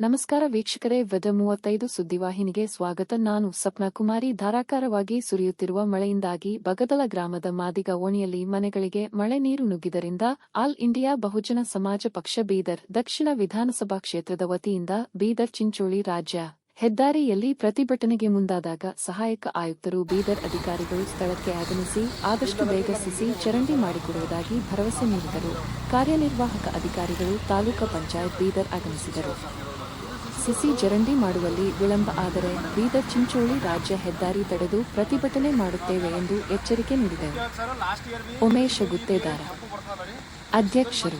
ನಮಸ್ಕಾರ ವೀಕ್ಷಕರೇ ವೆದ ಮೂವತ್ತೈದು ಸುದ್ದಿವಾಹಿನಿಗೆ ಸ್ವಾಗತ. ನಾನು ಸಪ್ನಾ ಕುಮಾರಿ ಧಾರಾಕಾರವಾಗಿ ಸುರಿಯುತ್ತಿರುವ ಮಳೆಯಿಂದಾಗಿ ಬಗದಲ ಗ್ರಾಮದ ಮಾದಿಗ ಓಣಿಯಲ್ಲಿ ಮನೆಗಳಿಗೆ ಮಳೆ ನೀರು ನುಗ್ಗಿದರಿಂದ ಆಲ್ ಇಂಡಿಯಾ ಬಹುಜನ ಸಮಾಜ ಪಕ್ಷ ಬೀದರ್, ದಕ್ಷಿಣ ವಿಧಾನಸಭಾ ಕ್ಷೇತ್ರದ ವತಿಯಿಂದ ಬೀದರ್ ಚಿಂಚೋಳಿ ರಾಜ್ಯ ಹೆದ್ದಾರಿಯಲ್ಲಿ ಪ್ರತಿಭಟನೆಗೆ ಮುಂದಾದಾಗ ಸಹಾಯಕ ಆಯುಕ್ತರು ಬೀದರ್ ಅಧಿಕಾರಿಗಳು ಸ್ಥಳಕ್ಕೆ ಆಗಮಿಸಿ ಆದಷ್ಟು ಬೇಗ ಸಿಸಿ ಚರಂಡಿ ಮಾಡಿಕೊಡುವುದಾಗಿ ಭರವಸೆ ನೀಡಿದರು. ಕಾರ್ಯನಿರ್ವಾಹಕ ಅಧಿಕಾರಿಗಳು ತಾಲೂಕಾ ಪಂಚಾಯತ್ ಬೀದರ್ ಆಗಮಿಸಿದರು. ಸಿಸಿ ಜರಂಡಿ ಮಾಡುವಲ್ಲಿ ವಿಳಂಬ, ಆದರೆ ಬೀದರ್ ಚಿಂಚೋಳಿ ರಾಜ್ಯ ಹೆದ್ದಾರಿ ತಡೆದು ಪ್ರತಿಭಟನೆ ಮಾಡುತ್ತೇವೆ ಎಂದು ಎಚ್ಚರಿಕೆ ನೀಡಿದೆ ಉಮೇಶ ಗುತ್ತೇದಾರ, ಅಧ್ಯಕ್ಷರು,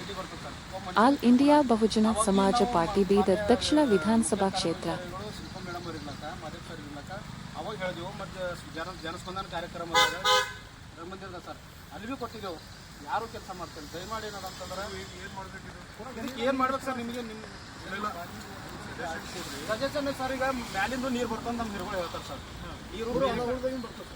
ಆಲ್ ಇಂಡಿಯಾ ಬಹುಜನ ಸಮಾಜ ಪಾರ್ಟಿ ಬೀದರ್ ದಕ್ಷಿಣ ವಿಧಾನಸಭಾ ಕ್ಷೇತ್ರ. ಯಾರು ಕೆಲಸ ಮಾಡ್ತಾರೆ? ದಯಮಾಡಿ ಏನು ಮಾಡ್ಬೇಕು ಸರ್ ನಿಮಗೆ? ನಿಮ್ಮ ಸಜೆಷನ್ ಸರ್ ಈಗ ಮ್ಯಾಲಿಂದ ನೀರು ಬರ್ತದೆ ನಮ್ಮ ಹಿರುಗಳು ಹೇಳ್ತಾರೆ ಸರ್. ನೀರು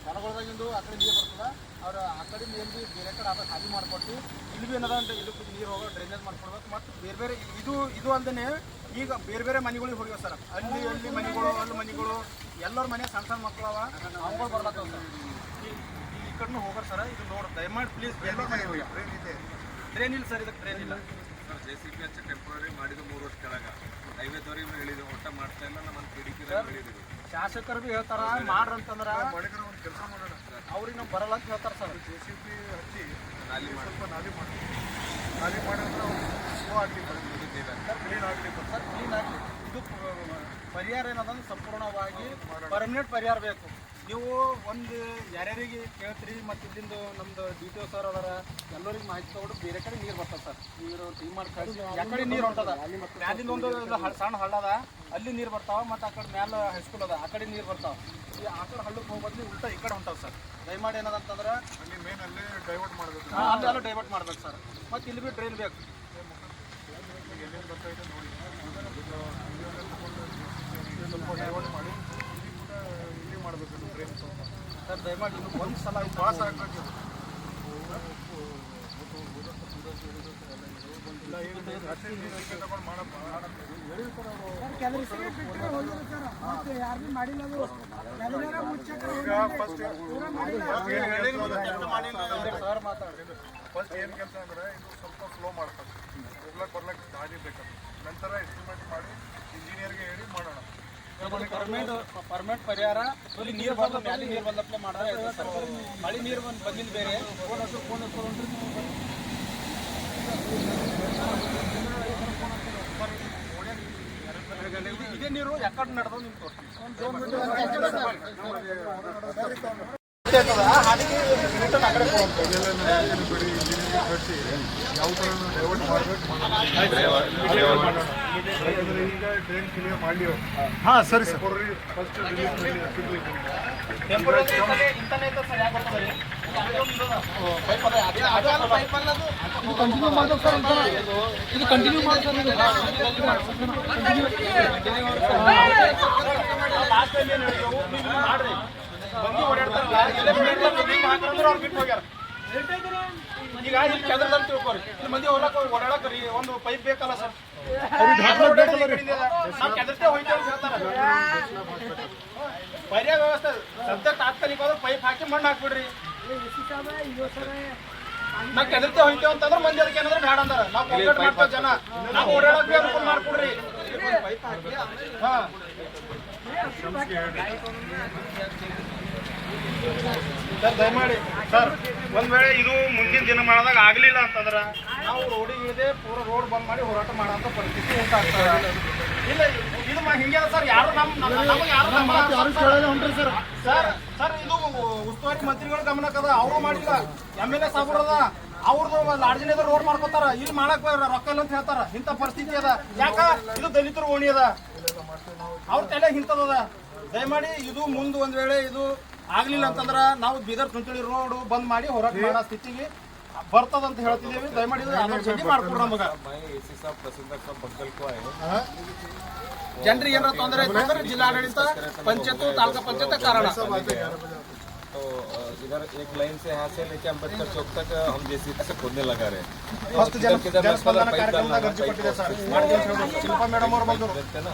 ಹೊಲಗೊಳದಾಗಿಂದು ಆ ಕಡೆ ನೀರು ಬರ್ತದೆ. ಅವ್ರು ಆ ಕಡೆ ನೀರು ಬಿ ಬೇರೆ ಕಡೆ ಆದ ಖಾಲಿ ಮಾಡಿಕೊಟ್ಟು ಇಲ್ಲಿ ಭೀ ಏನದ ಅಂತ ಇಲ್ಲಿ ನೀರು ಹೋಗೋ ಡ್ರೈನೇಜ್ ಮಾಡ್ಕೊಡ್ಬೇಕು. ಮತ್ತು ಬೇರೆ ಬೇರೆ ಇದು ಇದು ಅಲ್ಲದೆ ಈಗ ಬೇರೆ ಬೇರೆ ಮನೆಗಳಿಗೆ ಹೋಗ್ಯಾವ ಸರ್. ಅಲ್ಲಿ ಅಲ್ಲಿ ಮನೆಗಳು ಅಲ್ಲಿ ಮನೆಗಳು ಎಲ್ಲರ ಮನೆ ಸಣ್ಣ ಸಣ್ಣ ಮಕ್ಕಳು ಅವ. ಅವ್ಗಳು ಬರ್ಲತ್ತವ ಸರ್. ಈ ಈ ಕಡೆನೂ ಹೋಗೋರು ಸರ್. ಇದು ನೋಡಿ ದಯಮಾಡಿ ಪ್ಲೀಸ್ ಬೇರೆ ಮನೆಗೆ ಹೋಗ್ಯಾವ ಟ್ರೈನ್ ಇಲ್ಲ ಸರ್ ಇದಕ್ಕೆ ಟ್ರೈನ್ ಇಲ್ಲ. ಜೆ ಸಿ ಬಿ ಹಚ್ಚ ಟೆಂಪ್ರರಿ ಮಾಡಿದ್ದು ಮೂರು ವರ್ಷ ಕೆಳಗ. ಐವತ್ತುವರೆಗೆ ಹೇಳಿದ್ವಿ ಊಟ ಮಾಡ್ತಾ ಇಲ್ಲ ನಮ್ಮ ಕಿಡಿಕಿದಾಗ ಹೇಳಿದ್ವಿ ಶಾಸಕರು ಭೀ ಹೇಳ್ತಾರ ಮಾಡ್ರಿ ಒಂದು ಕೆಲಸ ಮಾಡೋಣ ಅವ್ರಿಗೆ ನಾವು ಬರಲ್ಲ ಅಂತ ಹೇಳ್ತಾರೆ ಸರ್ ಜೆ ಸಿ ಬಿ ಹಚ್ಚಿ ನಾಲಿ ಮಾಡಿ. ಸ್ವಲ್ಪ ನಾಲಿ ಮಾಡಿ. ನಾಲಿ ಮಾಡಿದ್ರೆ ಸ್ಲೋ ಆಗಲಿ ಸರ್ ಕ್ಲೀನ್ ಆಗಲಿ ಸರ್ ಕ್ಲೀನ್ ಆಗಲಿ. ಇದು ಪರಿಹಾರ ಏನದಂದ್ರೆ ಸಂಪೂರ್ಣವಾಗಿ ಪರ್ಮನೆಂಟ್ ಪರಿಹಾರ ಬೇಕು. ನೀವು ಒಂದು ಯಾರ್ಯಾರಿಗೆ ಕೇಳ್ತೀರಿ ಮತ್ತು ಇಲ್ಲಿಂದು ನಮ್ದು ಡಿ ಟಿ ಒ ಸರ್ ಅವರ ಎಲ್ಲರಿಗೆ ಮಾಹಿತಿ ತಗೊಂಡು ಬೇರೆ ಕಡೆ ನೀರು ಬರ್ತದೆ ಸರ್. ನೀರು ಟೀಮ್ ಮಾಡಿ ಕಳಿಸಿ ಯಾಕಡೆ ನೀರು ಹೊಂಟದ ಮ್ಯಾಲಿಂದ ಒಂದು ಸಣ್ಣ ಹಳ್ಳ ಅದ. ಅಲ್ಲಿ ನೀರು ಬರ್ತಾವ ಮತ್ತು ಆ ಕಡೆ ಮ್ಯಾಲ ಹೈಸ್ಕೂಲ್ ಅದ. ಆ ಕಡೆ ನೀರು ಬರ್ತಾವ. ಈ ಆ ಕಡೆ ಹಳ್ಳಕ್ಕೆ ಹೋಗೋದ್ಲಿ ಉಲ್ಟಾ ಈ ಕಡೆ ಹೊಂಟಾವೆ ಸರ್. ದಯಮಾಡಿ ಏನದಂತಂದ್ರೆ ಅಲ್ಲಿ ಮೇನ್ ಅಲ್ಲಿ ಡೈವರ್ಟ್ ಮಾಡಬೇಕು. ಹಾಂ ಅಲ್ಲಿ ಎಲ್ಲ ಡೈವರ್ಟ್ ಮಾಡ್ಬೇಕು ಸರ್. ಮತ್ತು ಇಲ್ಲಿ ಬಿ ಡ್ರೈನ್ ಬೇಕು. ಎಲ್ಲಿಂದ ಬರ್ತಾ ಇದೆ ನೋಡಿ. ಸ್ವಲ್ಪ ಡೈವರ್ಟ್ ಮಾಡಿ ಇಲ್ಲಿ ಕೂಡ ಇಲ್ಲಿ ಮಾಡಬೇಕು ಟ್ರೈನ್ ಸ್ವಲ್ಪ ಸರ್ ದಯಮಾಡಿ ಇನ್ನು ಒಂದು ಸಲ ಭಾಳ ಸಲ ಸರ್ ಫಸ್ಟ್ ಏನು ಕೆಲಸ ಅಂದ್ರೆ ಇದು ಸ್ವಲ್ಪ ಸ್ಲೋ ಮಾಡ್ತಾರೆ. ಹೋಗ್ಲಕ್ಕೆ ಬರ್ಲಕ್ಕೆ ದಾರಿ ಬೇಕು ನಂತರ ಎಸ್ಟಿಮೇಟ್ ಮಾಡಿ ಇಂಜಿನಿಯರ್ಗೆ ಹೇಳಿ ಮಾಡೋಣ. ಪರ್ಮನೆಂಟ್ ಪರಿಹಾರ, ಇಲ್ಲಿ ನೀರು ಬಂದ ಮ್ಯಾಲೆ ನೀರು ಬಂದಪ್ಲೆ ಮಾಡಿದ್ರೆ ಮಳೆ ನೀರು ಬಂದು ಬಂದಿದ್ದು ಬೇರೆ. ಇದೇ ನೀರು ಯಾವ ಡೈವರ್ಟ್ ಮಾಡಬೇಕು? ಯಾಕಂದ್ರೆ ಈಗ ಟ್ರೈನ್ ಕ್ಲಿಯರ್ ಮಾಡಲಿ ಹಾಂ ಸರಿ ಸರ್. ಫಸ್ಟ್ ಮಾಡಿ ಇದು, ಕಂಟಿನ್ಯೂ ಲಾಸ್ಟ್ ಈಗ ಇಲ್ಲಿ ಕೆದರ್ದಲ್ಲಿ ತಿಳ್ಕೊರಿ. ಇಲ್ಲಿ ಮಂದಿ ಹೋಗ್ಲಕ್ಕ ಓಡಾಡಕ್ ರೀ ಒಂದು ಪೈಪ್ ಬೇಕಲ್ಲ ಸರ್. ನಾವು ಕೆದರ್ತೇ ಹೋಯ್ತೇವೆ ಅಂತ ಹೇಳ್ತಾರೆ. ಪರಿಯಾಗ ವ್ಯವಸ್ಥೆ ಸದ್ಯ ತಾತ್ಕಾಲಿಕ ಹೋದ್ರೆ ಪೈಪ್ ಹಾಕಿ ಮಣ್ಣು ಹಾಕ್ಬಿಡ್ರಿ. ನಾವು ಕೆದರ್ತೆ ಹೋಯ್ತೇವೆ ಅಂತಂದ್ರೆ ಮಂದಿ ಅದಕ್ಕೆ ಏನಾದ್ರೆ ಬೇಡ ಅಂದಾರ. ನಾವು ಕಾಂಟ್ಯಾಕ್ಟ್ ಮಾಡ್ತೇವೆ ಜನ. ನಾವು ಓಡಾಡಕ್ಕೆ ಅನುಕೂಲ ಮಾಡ್ಕೊಡ್ರಿ. ಹಾ. ಸರ್ ದಯಮಾಡಿ. ಸರ್ ಒಂದ್ ವೇಳೆ ಇದು ಮುಂದಿನ ದಿನ ಮಾಡಿದಾಗ ಆಗ್ಲಿಲ್ಲ ಅಂತಂದ್ರ ನಾವು ರೋಡಿಗೆ ಇಳಿದೆ ಪೂರ ರೋಡ್ ಬಂದ್ ಮಾಡಿ ಹೋರಾಟ ಮಾಡೋಂಥ ಪರಿಸ್ಥಿತಿ ಉಂಟಾಗ್ತದೆ ಇಲ್ಲ ಇದು ಹಿಂಗೆ ಸರ್ ಯಾರು ನಮಗೆ ನಮ್ಮ ಸರ್. ಸರ್ ಸರ್ ಇದು ಉಸ್ತುವಾರಿ ಮಂತ್ರಿಗಳ ಗಮನಕ್ಕದ ಅವರು ಮಾಡಿಲ್ಲ. ಎಂ ಎಲ್ ಎ ಸಾಬ್ರದ ಅವ್ರದ್ದು ಲಾಡ್ಜಿನಿಂದ ರೋಡ್ ಮಾಡ್ಕೋತಾರ. ಇಲ್ಲಿ ಮಾಡಕ್ ರೊಕ್ಕ ಇಲ್ಲ ಅಂತ ಹೇಳ್ತಾರ. ಇಂಥ ಪರಿಸ್ಥಿತಿ ಅದ. ಯಾಕ? ಇದು ದಲಿತರು ಓಣಿ ಅದ. ಅವ್ರ ತಲೆ ಇಂಥದದ ದಯಮಾಡಿ ಇದು ಮುಂದೆ ಒಂದ್ ವೇಳೆ ಇದು ಆಗ್ಲಿಲ್ಲ ಅಂತಂದ್ರ ನಾವು ಬೀದರ್ ಚುಂಚಳಿ ರೋಡ್ ಬಂದ್ ಮಾಡಿ ಹೋರಾಟ ಮಾಡೋ ಸ್ಥಿತಿಗೆ ಬರ್ತದ ಅಂತ ಹೇಳ್ತಿದ್ದೀವಿ ದಯಮಾಡಿ ಇದು ಆದಷ್ಟು ಜಲ್ದಿ ಮಾಡ್ಕೊಡ್ರಿ ನಮಗ ಜನರಿಗೆ ಏನಾರ ತೊಂದರೆ ಇತ್ತು ಅಂದ್ರೆ ಜಿಲ್ಲಾಡಳಿತ ಪಂಚಾಯತ್ ತಾಲೂಕಾ ಪಂಚಾಯತ್ ಕಾರಣ तो अ, इधर एक लाइन से यहाँ से लेके अम्बेडकर चौक तक हम जेसीबी से खोदने लगा रहे हैं तो ಫಸ್ಟ್ ಜನ किधर किधर ಜನಸ್ಪಂದನ पाइप ಕಾರ್ಯಕ್ರಮದಾಗ डालना ಅರ್ಜಿ पाइप ಕೊಟ್ಟಿದೆ ಸರ್ को- ಮಾಡ್ತೀವಿ ಅಂತ ಹೇಳ್ಬೋದು ಶಿಲ್ಪಾ ಮೇಡಮ್ ಅವ್ರು ಬಂದರು देखते हैं ना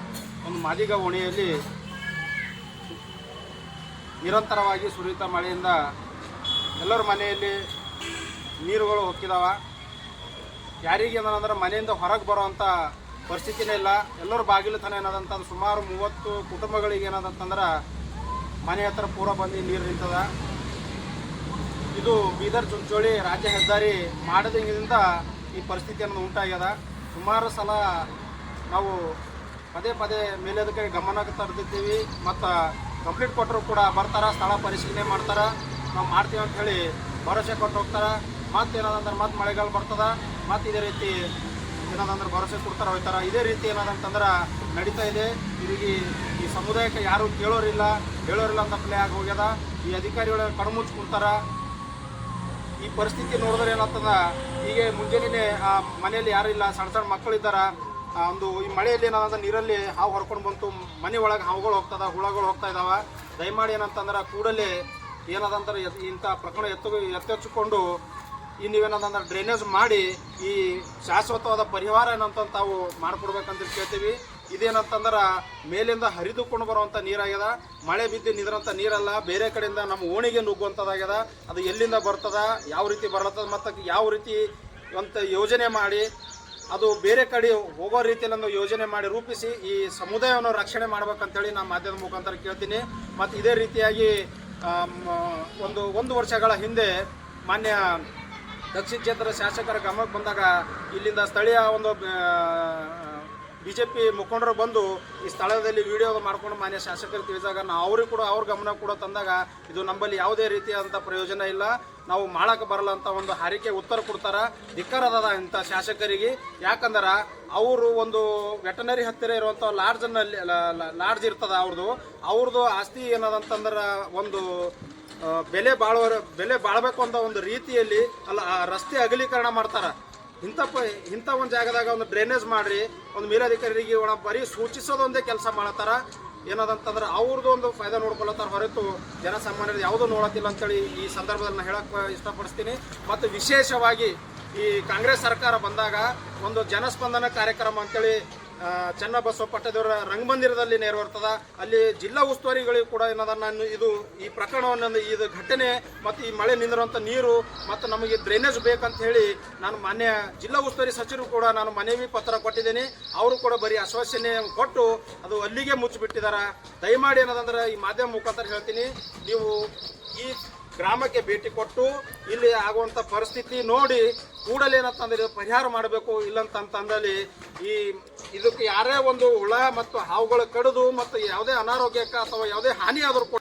ಒಂದು ಮಾದಿಗ ಓಣಿಯಲ್ಲಿ ನಿರಂತರವಾಗಿ ಸುರಿಯುತ್ತ ಮಳೆಯಿಂದ ಎಲ್ಲರ ಮನೆಯಲ್ಲಿ ನೀರುಗಳು ಹೊಕ್ಕಿದಾವ. ಯಾರಿಗೆ ಏನಂದ್ರೆ ಮನೆಯಿಂದ ಹೊರಗೆ ಬರೋವಂಥ ಪರಿಸ್ಥಿತಿನೇ ಇಲ್ಲ. ಎಲ್ಲರ ಬಾಗಿಲು ತನ ಏನದಂತಂದ್ರೆ ಸುಮಾರು ಮೂವತ್ತು ಕುಟುಂಬಗಳಿಗೆ ಏನದಂತಂದ್ರೆ ಮನೆ ಹತ್ರ ಪೂರ ಬಂದು ನೀರು ನಿಂತದ. ಇದು ಬೀದರ್ ಚುಂಚೋಳಿ ರಾಜ್ಯ ಹೆದ್ದಾರಿ ಮಾಡದಿಂಗದಿಂದ ಈ ಪರಿಸ್ಥಿತಿ ಅನ್ನೋದು ಉಂಟಾಗ್ಯದ. ಸುಮಾರು ಸಲ ನಾವು ಪದೇ ಪದೇ ಅದಕ್ಕೆ ಗಮನಕ್ಕೆ ತರ್ತಿದ್ದೀವಿ ಮತ್ತು ಕಂಪ್ಲೀಟ್ ಕೊಟ್ಟರು ಕೂಡ ಬರ್ತಾರ, ಸ್ಥಳ ಪರಿಶೀಲನೆ ಮಾಡ್ತಾರ. ನಾವು ಮಾಡ್ತೀವಿ ಅಂತ ಹೇಳಿ ಭರವಸೆ ಕೊಟ್ಟು ಹೋಗ್ತಾರ. ಮತ್ತೆ ಏನದಂದ್ರೆ ಮತ್ತೆ ಮಳೆಗಾಲ ಬರ್ತದ, ಮತ್ತೆ ಇದೇ ರೀತಿ ಏನದಂದ್ರೆ ಭರವಸೆ ಕೊಡ್ತಾರೆ, ಹೋಗ್ತಾರೆ. ಇದೇ ರೀತಿ ಏನದಂತಂದ್ರೆ ನಡೀತಾ ಇದೆ. ಇವರಿಗೆ ಈ ಸಮುದಾಯಕ್ಕೆ ಯಾರು ಕೇಳೋರಿಲ್ಲ, ಹೇಳೋರಿಲ್ಲ ಅಂತ ಪ್ಲೇ ಆಗಿ ಹೋಗ್ಯದ. ಈ ಅಧಿಕಾರಿಗಳ ಕಣ್ಮುಚ್ಚಿ ಕುಂತಾರ. ಈ ಪರಿಸ್ಥಿತಿ ನೋಡಿದ್ರೆ ಏನಾಗ್ತದ, ಹೀಗೆ ಮುಂಜಾನೆ ಆ ಮನೆಯಲ್ಲಿ ಯಾರು ಇಲ್ಲ, ಸಣ್ಣ ಸಣ್ಣ ಮಕ್ಕಳಿದ್ದಾರ ಒಂದು ಈ ಮಳೆಯಲ್ಲಿ ಏನಂದ್ರೆ ನೀರಲ್ಲಿ ಹಾವು ಹೊರ್ಕೊಂಡು ಬಂತು, ಮನೆ ಒಳಗೆ ಹಾವುಗಳು ಹೋಗ್ತದ, ಹುಳಗಳು ಹೋಗ್ತಾ ಇದಾವೆ. ದಯಮಾಡಿ ಏನಂತಂದ್ರೆ ಕೂಡಲೇ ಏನದಂದ್ರೆ ಇಂಥ ಪ್ರಕರಣ ಎತ್ತು ಎತ್ತೆಚ್ಚಿಕೊಂಡು ಈ ಡ್ರೈನೇಜ್ ಮಾಡಿ ಈ ಶಾಶ್ವತವಾದ ಪರಿಹಾರ ಏನಂತ ತಾವು ಮಾಡಿಕೊಡ್ಬೇಕಂತ ಕೇಳ್ತೀವಿ. ಇದೇನಂತಂದ್ರೆ ಮೇಲಿಂದ ಹರಿದುಕೊಂಡು ಬರುವಂಥ ನೀರಾಗ್ಯದ. ಮಳೆ ಬಿದ್ದು ನಿದ್ರಂಥ ನೀರಲ್ಲ. ಬೇರೆ ಕಡೆಯಿಂದ ನಮ್ಮ ಓಣಿಗೆ ನುಗ್ಗುವಂಥದ್ದಾಗ್ಯದ ಅದು ಎಲ್ಲಿಂದ ಬರ್ತದ, ಯಾವ ರೀತಿ ಬರತ್ತದ ಮತ್ತು ಯಾವ ರೀತಿ ಅಂತ ಯೋಜನೆ ಮಾಡಿ ಅದು ಬೇರೆ ಕಡೆ ಹೋಗೋ ರೀತಿಯಲ್ಲಿ ಒಂದು ಯೋಜನೆ ಮಾಡಿ ರೂಪಿಸಿ ಈ ಸಮುದಾಯವನ್ನು ರಕ್ಷಣೆ ಮಾಡ್ಬೇಕಂತೇಳಿ ನಾನು ಮಾಧ್ಯಮದ ಮುಖಾಂತರ ಕೇಳ್ತೀನಿ. ಮತ್ತು ಇದೇ ರೀತಿಯಾಗಿ ಒಂದು ಒಂದು ವರ್ಷಗಳ ಹಿಂದೆ ಮಾನ್ಯ ದಕ್ಷಿಣ ಕ್ಷೇತ್ರದ ಶಾಸಕರ ಗಮನಕ್ಕೆ ಬಂದಾಗ ಇಲ್ಲಿಂದ ಸ್ಥಳೀಯ ಒಂದು ಬಿ ಜೆ ಪಿ ಮುಖಂಡರು ಬಂದು ಈ ಸ್ಥಳದಲ್ಲಿ ವಿಡಿಯೋ ಮಾಡ್ಕೊಂಡು ಮಾನ್ಯ ಶಾಸಕರು ತಿಳಿದಾಗ ನಾವು ಅವ್ರಿಗೆ ಕೂಡ ಅವ್ರ ಗಮನ ಕೂಡ ತಂದಾಗ ಇದು ನಮ್ಮಲ್ಲಿ ಯಾವುದೇ ರೀತಿಯಾದಂಥ ಪ್ರಯೋಜನ ಇಲ್ಲ. ನಾವು ಮಾಡಕ್ಕೆ ಬರಲ್ಲ ಅಂತ ಒಂದು ಹಾರಿಕೆ, ಉತ್ತರ ಕೊಡ್ತಾರೆ. ಧಿಕ್ಕಾರದ ಇಂಥ ಶಾಸಕರಿಗೆ. ಯಾಕಂದ್ರೆ ಅವರು ಒಂದು ವೆಟನರಿ ಹತ್ತಿರ ಇರುವಂಥ ಲಾಡ್ಜನಲ್ಲಿ ಲಾಡ್ಜ್ ಇರ್ತದ ಅವ್ರದ್ದು ಅವ್ರದ್ದು ಆಸ್ತಿ ಏನದಂತಂದ್ರೆ ಒಂದು ಬೆಲೆ ಬಾಳುವ ಬೆಲೆ ಬಾಳಬೇಕು ಅಂತ ಒಂದು ರೀತಿಯಲ್ಲಿ ಅಲ್ಲ ರಸ್ತೆ ಅಗಲೀಕರಣ ಮಾಡ್ತಾರ. ಇಂಥ ಇಂಥ ಒಂದು ಜಾಗದಾಗ ಒಂದು ಡ್ರೈನೇಜ್ ಮಾಡ್ರಿ, ಒಂದು ಮೇಲಧಿಕಾರಿಗೆ ಒಳ ಬರೀ ಸೂಚಿಸೋದೊಂದೇ ಕೆಲಸ ಮಾಡತ್ತಾರ. ಏನದಂತಂದ್ರೆ ಅವ್ರದ್ದು ಒಂದು ಫಾಯ್ದಾ ನೋಡ್ಕೊಳತ್ತಾರ ಹೊರತು ಜನಸಾಮಾನ್ಯರು ಯಾವುದೂ ನೋಡತ್ತಿಲ್ಲ ಅಂತೇಳಿ ಈ ಸಂದರ್ಭದಲ್ಲಿ ನಾನು ಹೇಳಕ್ಕೆ ಇಷ್ಟಪಡಿಸ್ತೀನಿ. ಮತ್ತು ವಿಶೇಷವಾಗಿ ಈ ಕಾಂಗ್ರೆಸ್ ಸರ್ಕಾರ ಬಂದಾಗ ಒಂದು ಜನಸ್ಪಂದನ ಕಾರ್ಯಕ್ರಮ ಅಂತೇಳಿ ಚನ್ನಬಸವ ಪಟ್ಟದೇವರ ರಂಗಮಂದಿರದಲ್ಲಿ ನೆರವೇರ್ತದ. ಅಲ್ಲಿ ಜಿಲ್ಲಾ ಉಸ್ತುವಾರಿಗಳಿಗೂ ಕೂಡ ನಾನು ಇದು ಈ ಪ್ರಕರಣವನ್ನು ಇದು ಘಟನೆ ಮತ್ತು ಈ ಮಳೆ ನಿಂದಿರುವಂಥ ನೀರು ಮತ್ತು ನಮಗೆ ಡ್ರೈನೇಜ್ ಬೇಕಂತ ಹೇಳಿ ನಾನು ಮಾನ್ಯ ಜಿಲ್ಲಾ ಉಸ್ತುವಾರಿ ಸಚಿವರು ಕೂಡ ನಾನು ಮನವಿ ಪತ್ರ ಕೊಟ್ಟಿದ್ದೀನಿ. ಅವರು ಕೂಡ ಬರೀ ಆಶ್ವಾಸನೆ ಕೊಟ್ಟು ಅದು ಅಲ್ಲಿಗೆ ಮುಚ್ಚಿಬಿಟ್ಟಿದ್ದಾರೆ ದಯಮಾಡಿ ಏನದಂದ್ರೆ ಈ ಮಾಧ್ಯಮ ಮುಖಾಂತರ ಹೇಳ್ತೀನಿ. ನೀವು ಈ ಗ್ರಾಮಕ್ಕೆ ಭೇಟಿ ಕೊಟ್ಟು ಇಲ್ಲಿ ಆಗುವಂಥ ಪರಿಸ್ಥಿತಿ ನೋಡಿ ಕೂಡಲೇ ಏನಂತಂದ್ರೆ ಪರಿಹಾರ ಮಾಡಬೇಕು ಇಲ್ಲಂತಂತಂದಲ್ಲಿ ಈ ಇದಕ್ಕೆ ಯಾರೇ ಒಂದು ಹುಳ ಮತ್ತು ಹಾವುಗಳು ಕಡಿದು ಮತ್ತು ಯಾವುದೇ ಅನಾರೋಗ್ಯಕ್ಕೆ ಅಥವಾ ಯಾವುದೇ ಹಾನಿ ಆದರೂ ಕೂಡ